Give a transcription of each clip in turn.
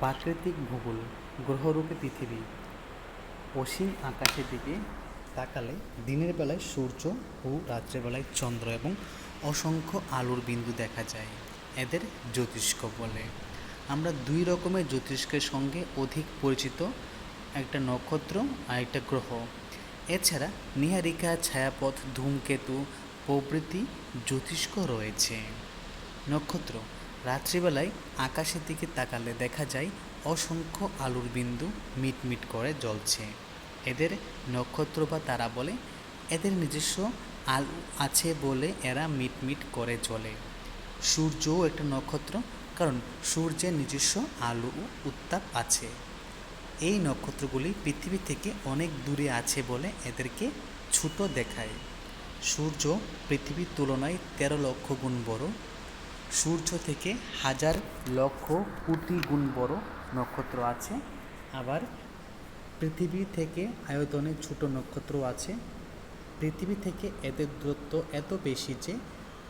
প্রাকৃতিক ভূগোল, গ্রহরূপে পৃথিবী। অসীম আকাশের দিকে তাকালে দিনের বেলায় সূর্য ও রাত্রের বেলায় চন্দ্র এবং অসংখ্য আলোর বিন্দু দেখা যায়, এদের জ্যোতিষ্ক বলে। আমরা দুই রকমের জ্যোতিষ্কের সঙ্গে অধিক পরিচিত, একটা নক্ষত্র আর একটা গ্রহ। এছাড়া নীহারিকা, ছায়াপথ, ধূমকেতু প্রভৃতি জ্যোতিষ্ক রয়েছে। নক্ষত্র রাত্রিবেলায় আকাশের দিকে তাকালে দেখা যায় অসংখ্য আলুর বিন্দু মিটমিট করে জ্বলছে। এদের নক্ষত্র বা তারা বলে, এদের নিজস্ব আলু আছে বলে এরা মিটমিট করে চলে। সূর্যও একটা নক্ষত্র, কারণ সূর্যের নিজস্ব আলো ও উত্তাপ আছে। এই নক্ষত্রগুলি পৃথিবী থেকে অনেক দূরে আছে বলে এদেরকে ছোট দেখায়। সূর্য পৃথিবীর তুলনায় তেরো লক্ষ গুণ বড়। সূর্য থেকে হাজার লক্ষ কোটি গুণ বড় নক্ষত্র আছে। আবার পৃথিবী থেকে আয়তনে ছোট নক্ষত্র আছে। পৃথিবী থেকে এদের দূরত্ব এত বেশি যে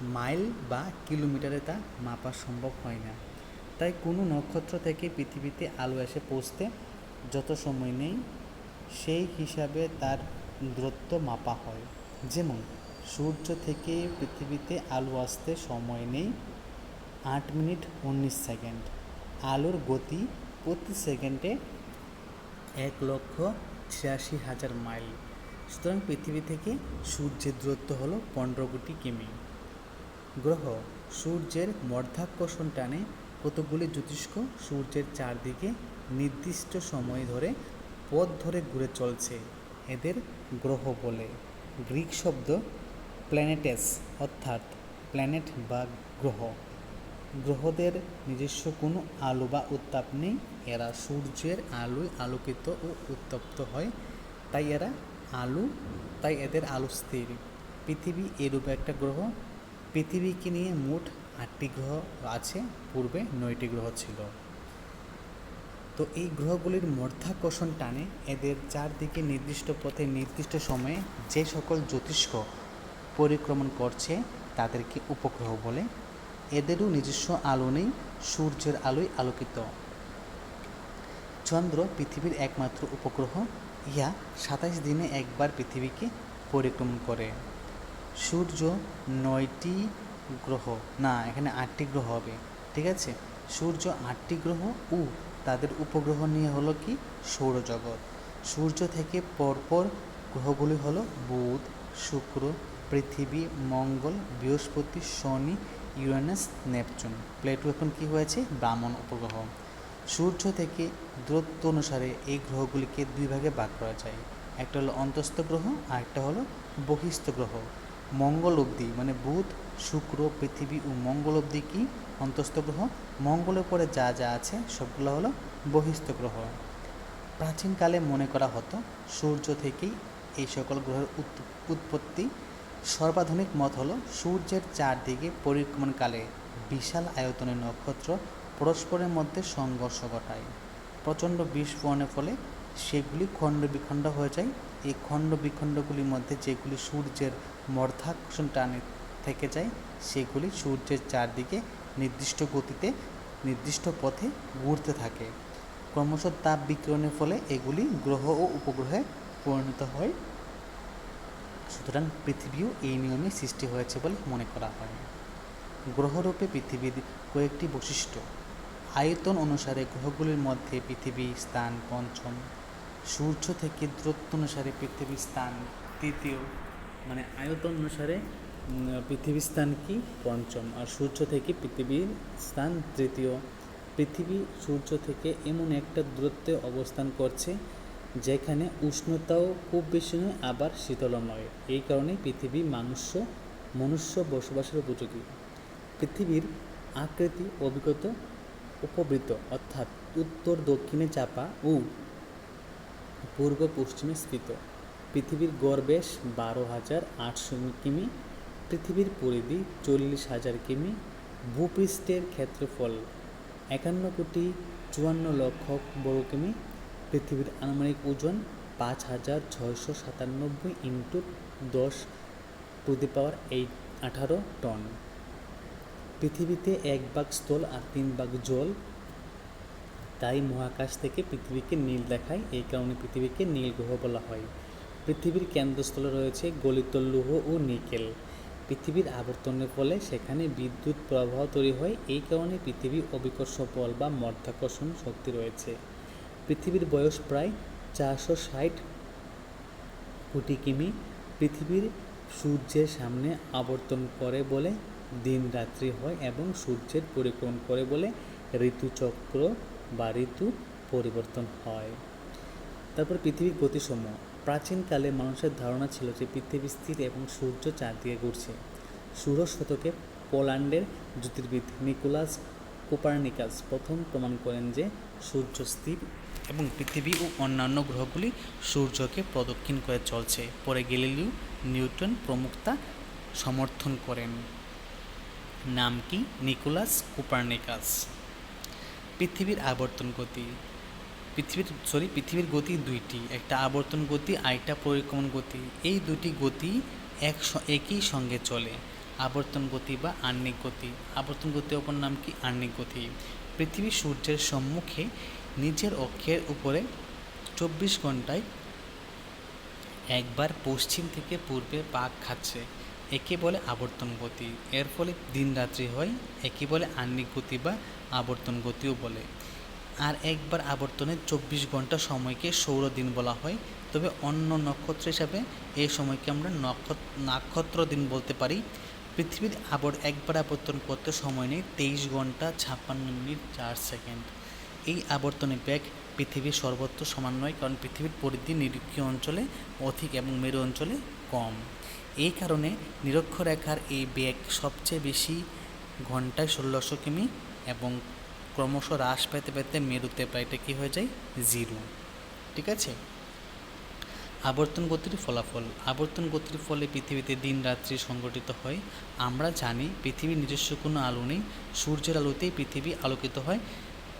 মাইল বা কিলোমিটারে তা মাপা সম্ভব হয় না। তাই কোনো নক্ষত্র থেকে পৃথিবীতে আলো এসে পৌঁছতে যত সময় নেই, সেই হিসাবে তার দূরত্ব মাপা হয়। যেমন, সূর্য থেকে পৃথিবীতে আলো আসতে সময় নেই আট মিনিট উনিশ সেকেন্ড। আলোর গতি প্রতি সেকেন্ডে এক লক্ষ ছিয়াশি হাজার মাইল। সুতরাং পৃথিবী থেকে সূর্যের দূরত্ব হলো পনেরো কোটি কিমি। গ্রহ সূর্যের মধ্যাকর্ষণ টানে কতগুলি জ্যোতিষ্ক সূর্যের চারদিকে নির্দিষ্ট সময় ধরে পথ ধরে ঘুরে চলছে, এদের গ্রহ বলে। গ্রিক শব্দ প্ল্যানেটেস, অর্থাৎ প্ল্যানেট বা গ্রহ। গ্রহদের নিজস্ব কোনো আলো বা উত্তাপ নেই। এরা সূর্যের আলোয় আলোকিত ও উত্তপ্ত হয়, তাই এরা আলো, তাই এদের আলো স্থির। পৃথিবী এরূপ একটা গ্রহ। পৃথিবীকে নিয়ে মোট আটটি গ্রহ আছে, পূর্বে নয়টি গ্রহ ছিল। তো এই গ্রহগুলির মধ্যাকর্ষণ টানে এদের চারদিকে নির্দিষ্ট পথে নির্দিষ্ট সময়ে যে সকল জ্যোতিষ্ক পরিক্রমণ করছে, তাদেরকে উপগ্রহ বলে এদেরও নিজস্ব আলো নেই, সূর্যের আলোয় আলোকিত। চন্দ্র পৃথিবীর একমাত্র উপগ্রহ। ইহা সাতাশ দিনে একবার পৃথিবীকে পরিক্রমণ করে। সূর্য নয়টি গ্রহ, না, এখানে আটটি গ্রহ হবে, ঠিক আছে? সূর্য আটটি গ্রহ ও তাদের উপগ্রহ নিয়ে হলো কি? সৌরজগৎ। সূর্য থেকে পরপর গ্রহগুলি হলো বুধ, শুক্র, পৃথিবী, মঙ্গল, বৃহস্পতি, শনি ইউরেনাস নেপচুন। প্লেটো এখন কি হয়েছে? ব্রাহ্মণ উপগ্রহ। সূর্য থেকে দূরত্ব অনুসারে এই গ্রহগুলিকে দুই ভাগে ভাগ করা যায়। একটা হলো অন্তস্থ গ্রহ, আর একটা হলো বহিস্থ গ্রহ। মঙ্গল অবধি মানে বুধ, শুক্র, পৃথিবী ও মঙ্গল অবধি কি? অন্তস্থ গ্রহ। মঙ্গলের পরে যা যা আছে, সবগুলো হলো বহিস্থ গ্রহ। প্রাচীনকালে মনে করা হতো, সূর্য থেকেই এই সকল গ্রহের উৎ- উৎপত্তি সর্বাধুনিক মত হলো, সূর্যের চারদিকে পরিক্রমণকালে বিশাল আয়তনের নক্ষত্র পরস্পরের মধ্যে সংঘর্ষ ঘটায়। প্রচণ্ড বিস্ফোরণের ফলে সেগুলি খণ্ড বিখণ্ড হয়ে যায়। এই খণ্ড বিখণ্ডগুলির মধ্যে যেগুলি সূর্যের মর্ধাকর্ষণ টানে থেকে যায়, সেগুলি সূর্যের চারদিকে নির্দিষ্ট গতিতে, নির্দিষ্ট পথে ঘুরতে থাকে। ক্রমশ তাপ বিকিরণের ফলে এগুলি গ্রহ ও উপগ্রহে পরিণত হয়। সুতরাং পৃথিবীও এই নিয়মে সৃষ্টি হয়েছে বলে মনে করা হয়। গ্রহরূপে পৃথিবীর কয়েকটি বৈশিষ্ট্য। আয়তন অনুসারে গ্রহগুলির মধ্যে পৃথিবী স্থান পঞ্চম, সূর্য থেকে দূরত্ব অনুসারে পৃথিবীর স্থান তৃতীয় মানে আয়তন অনুসারে পৃথিবীর স্থান কি? পঞ্চম, আর সূর্য থেকে পৃথিবীর স্থান তৃতীয়। পৃথিবী সূর্য থেকে এমন একটা দূরত্বে অবস্থান করছে যেখানে উষ্ণতাও খুব বেশি নয়, আবার শীতলও নয় এই কারণে পৃথিবী মানুষ মনুষ্য বসবাসের উপযোগী। পৃথিবীর আকৃতি, অভিজ্ঞত উপবৃত্ত, অর্থাৎ উত্তর দক্ষিণে চাপা ও পূর্ব পশ্চিমে স্থিত। পৃথিবীর গড় বারো হাজার আটশো কিমি, পৃথিবীর পরিধি চল্লিশ হাজার কিমি, ভূপৃষ্ঠের ক্ষেত্রফল একান্ন কোটি চুয়ান্ন লক্ষ বর্গ কিমি পৃথিবীর আনুমানিক ওজন পাঁচ হাজার ছয়শো সাতানব্বই ইন্টু দশ টু দি পাওয়ার এইট, আঠারো টন। পৃথিবীতে এক ভাগ স্থল আর তিন ভাগ জল। তাই মহাকাশ থেকে পৃথিবীকে নীল দেখায়, এই কারণে পৃথিবীকে নীল গ্রহ বলা হয়। পৃথিবীর কেন্দ্রস্থলে রয়েছে গলিত লৌহ ও নিকেল। পৃথিবীর আবর্তনের ফলে সেখানে বিদ্যুৎ প্রবাহ তৈরি হয়, এই কারণে পৃথিবী অবিকর্ষ বল বা মধ্যাকর্ষণ শক্তি রয়েছে। পৃথিবীর বয়স প্রায় চারশো ষাট কোটি কিমি। পৃথিবীর সূর্যের সামনে আবর্তন করে বলে, দিন রাত্রি হয় এবং সূর্যের পরিক্রমণ করে বলে ঋতুচক্র বা ঋতু পরিবর্তন হয়। তারপর পৃথিবীর গতিসমূহ। প্রাচীনকালে মানুষের ধারণা ছিল যে পৃথিবী স্থির এবং সূর্য চারদিকে ঘুরছে। ষোড়শ শতকে পোল্যান্ডের জ্যোতির্বিদ নিকোলাস কোপার্নিকাস প্রথম প্রমাণ করেন যে সূর্য স্থির এবং পৃথিবী ও অন্যান্য গ্রহগুলি সূর্যকে প্রদক্ষিণ করে চলছে। পরে গেলিলিও নিউটন প্রমুখ তা সমর্থন করেন। নাম কি? Nicolas Copernicus. পৃথিবীর আবর্তন গতি। পৃথিবীর সরি পৃথিবীর গতি দুইটি। একটা আবর্তন গতি, আরেকটা পরিক্রমণ গতি। এই দুটি গতি এক একই সঙ্গে চলে। আবর্তন গতি বা আহ্নিক গতি। আবর্তন গতি অপর নাম কি? আহ্নিক গতি। পৃথিবী সূর্যের সম্মুখে নিজের অক্ষের উপরে চব্বিশ ঘন্টায় একবার পশ্চিম থেকে পূর্বে পাক খাচ্ছে। একে বলে আবর্তন গতি। এর ফলে দিন রাত্রি হয়, একে বলে আহ্নিক গতি বা আবর্তন গতিও বলে। আর একবার আবর্তনের চব্বিশ ঘণ্টা সময়কে সৌরদিন বলা হয়। তবে অন্য নক্ষত্র হিসাবে এই সময়কে আমরা নক্ষত্র নক্ষত্র দিন বলতে পারি। পৃথিবীর আবর, একবার আবর্তন করতে সময় নেই, তেইশ ঘণ্টা ছাপ্পান্ন মিনিট চার সেকেন্ড। এই আবর্তনের বেগ পৃথিবীর সর্বত্র সমান নয় কারণ পৃথিবীর পরিধি নিরক্ষীয় অঞ্চলে অধিক এবং মেরু অঞ্চলে কম। এই কারণে নিরক্ষরেখার এই বেগ সবচেয়ে বেশি ঘন্টায় ষোলোশো কিমি এবং ক্রমশ হ্রাস পেতে পেতে মেরুতে প্রায়টা কী হয়ে যায়? জিরো। ঠিক আছে? আবর্তন গতির ফলাফল। আবর্তন গতির ফলে পৃথিবীতে দিন রাত্রি সংগঠিত হয়। আমরা জানি পৃথিবীর নিজস্ব কোনো আলো নেই। সূর্যের আলোতেই পৃথিবী আলোকিত হয়।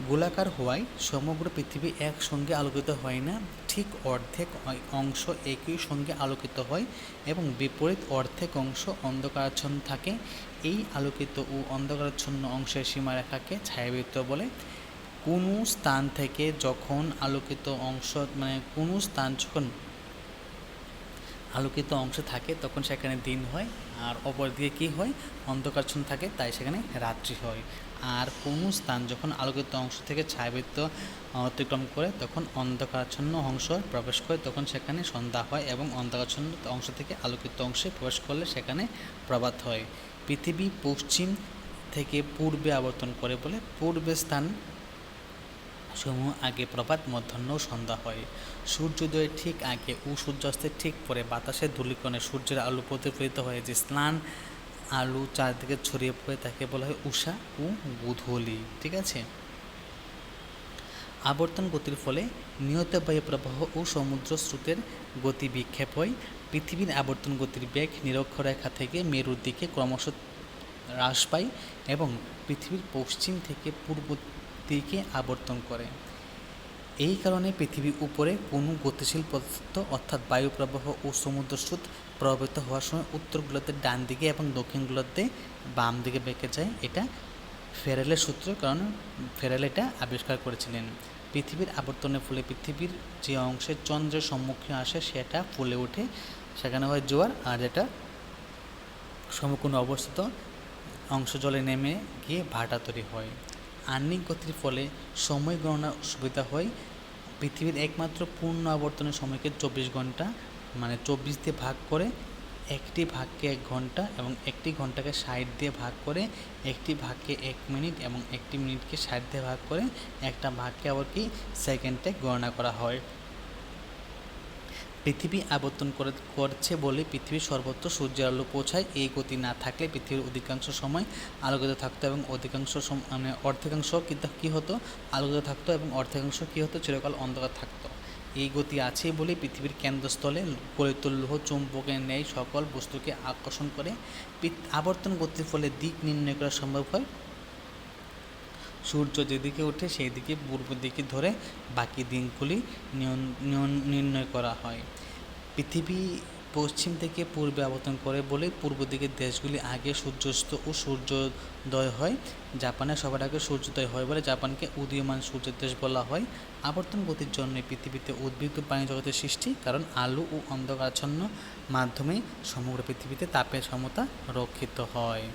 গোলাকার হওয়ায় সমগ্র পৃথিবী একসঙ্গে আলোকিত হয় না, ঠিক অর্ধেক অংশ একই সঙ্গে আলোকিত হয় এবং বিপরীত অর্ধেক অংশ অন্ধকারাচ্ছন্ন থাকে। এই আলোকিত ও অন্ধকারাচ্ছন্ন অংশের সীমারেখাকে ছায়াবৃত্ত বলে। কোনো স্থান থেকে যখন আলোকিত অংশ মানে কোনো স্থান যখন আলোকিত অংশ থাকে, তখন সেখানে দিন হয়, আর অপর দিকে কী হয়? অন্ধকারচ্ছন্ন থাকে, তাই সেখানে রাত্রি হয়। আর কোনো স্থান যখন আলোকিত অংশ থেকে ছায়াবৃত্ত অতিক্রম করে, তখন অন্ধকারাচ্ছন্ন অংশ প্রবেশ করে, তখন সেখানে সন্ধ্যা হয় এবং অন্ধকারাচ্ছন্ন অংশ থেকে আলোকিত অংশে প্রবেশ করলে সেখানে প্রভাত হয়। পৃথিবী পশ্চিম থেকে পূর্বে আবর্তন করে বলে পূর্বে স্থান সমূহ আগে প্রভাত মধ্যাহ্ন সন্ধ্যা হয়। সূর্যোদয়ের ঠিক আগে ও সূর্যাস্তের ঠিক পরে বাতাসের ধূলিকণে সূর্যের আলো প্রতিফলিত হয়ে যে স্নান আলু চারদিকে ছড়িয়ে পড়ে তাকে বলা হয় উষা ও গুধলি। ঠিক আছে? আবর্তন গতির ফলে নিয়ত বায়ু প্রবাহ ও সমুদ্র স্রোতের গতি বিক্ষেপ হয়। পৃথিবীর আবর্তন গতির বেগ নিরক্ষরেখা থেকে মেরুর দিকে ক্রমশ হ্রাস পায় এবং পৃথিবীর পশ্চিম থেকে পূর্ব দিকে আবর্তন করে। এই কারণে পৃথিবীর উপরে কোনো গতিশীল পদার্থ অর্থাৎ বায়ু প্রবাহ ও সমুদ্র স্রোত প্রভাবিত হওয়ার সময় উত্তর গোলার্ধে ডান দিকে এবং দক্ষিণ গোলার্ধে বাম দিকে বেঁকে যায়। এটা ফেরেলের সূত্র, কারণ ফেরেল এটা আবিষ্কার করেছিলেন। পৃথিবীর আবর্তনের ফলে পৃথিবীর যে অংশে চন্দ্রের সম্মুখীন আসে, সেটা ফুলে ওঠে। সেখানে হয় জোয়ার, আর যেটা সমকোণে অবস্থিত। অংশ জলে নেমে গিয়ে ভাটা তৈরি হয়। আহ্নিক গতির ফলে সময় গণনার সুবিধা হয়। পৃথিবীর একমাত্র পূর্ণ আবর্তনের সময়কে চব্বিশ ঘণ্টা মানে চব্বিশ দিয়ে ভাগ করে একটি ভাগকে এক ঘণ্টা এবং একটি ঘন্টাকে ষাট দিয়ে ভাগ করে একটি ভাগকে এক মিনিট এবং একটি মিনিটকে ষাট দিয়ে ভাগ করে একটা ভাগকে আবার কি সেকেন্ডে গণনা করা হয়। পৃথিবী আবর্তন করে, করছে বলে পৃথিবীর সর্বত্র সূর্যের আলো পৌঁছায়। এই গতি না থাকলে পৃথিবীর অধিকাংশ সময় আলোকিত থাকতো এবং অধিকাংশ মানে অর্ধেকাংশ কিন্তু কী হতো? আলোকিত থাকতো এবং অর্ধেকাংশ কী হতো? চিরকাল অন্ধকার থাকতো। এই গতি আছে বলে পৃথিবীর কেন্দ্রস্থলে গলিত লৌহ চুম্বকের ন্যায় সকল বস্তুকে আকর্ষণ করে। আবর্তন গতির ফলে দিক নির্ণয় করা সম্ভব হয়। সূর্য যেদিকে ওঠে সেই দিকে পূর্ব দিকে ধরে বাকি দিনগুলি নির্ণয় করা হয়। পৃথিবী পশ্চিম থেকে পূর্বে আবর্তন করে বলে পূর্ব দিকের দেশগুলি আগে সূর্যাস্ত ও সূর্যোদয় হয়। জাপানে সবার আগে সূর্যোদয় হয় বলে জাপানকে উদীয়মান সূর্যের দেশ বলা হয়। আবর্তন গতির জন্য পৃথিবীতে উদ্ভিদ ও প্রাণী জগতের সৃষ্টি, কারণ আলো ও অন্ধকারাচ্ছন্ন মাধ্যমে সমগ্র পৃথিবীতে তাপের সমতা রক্ষিত হয়।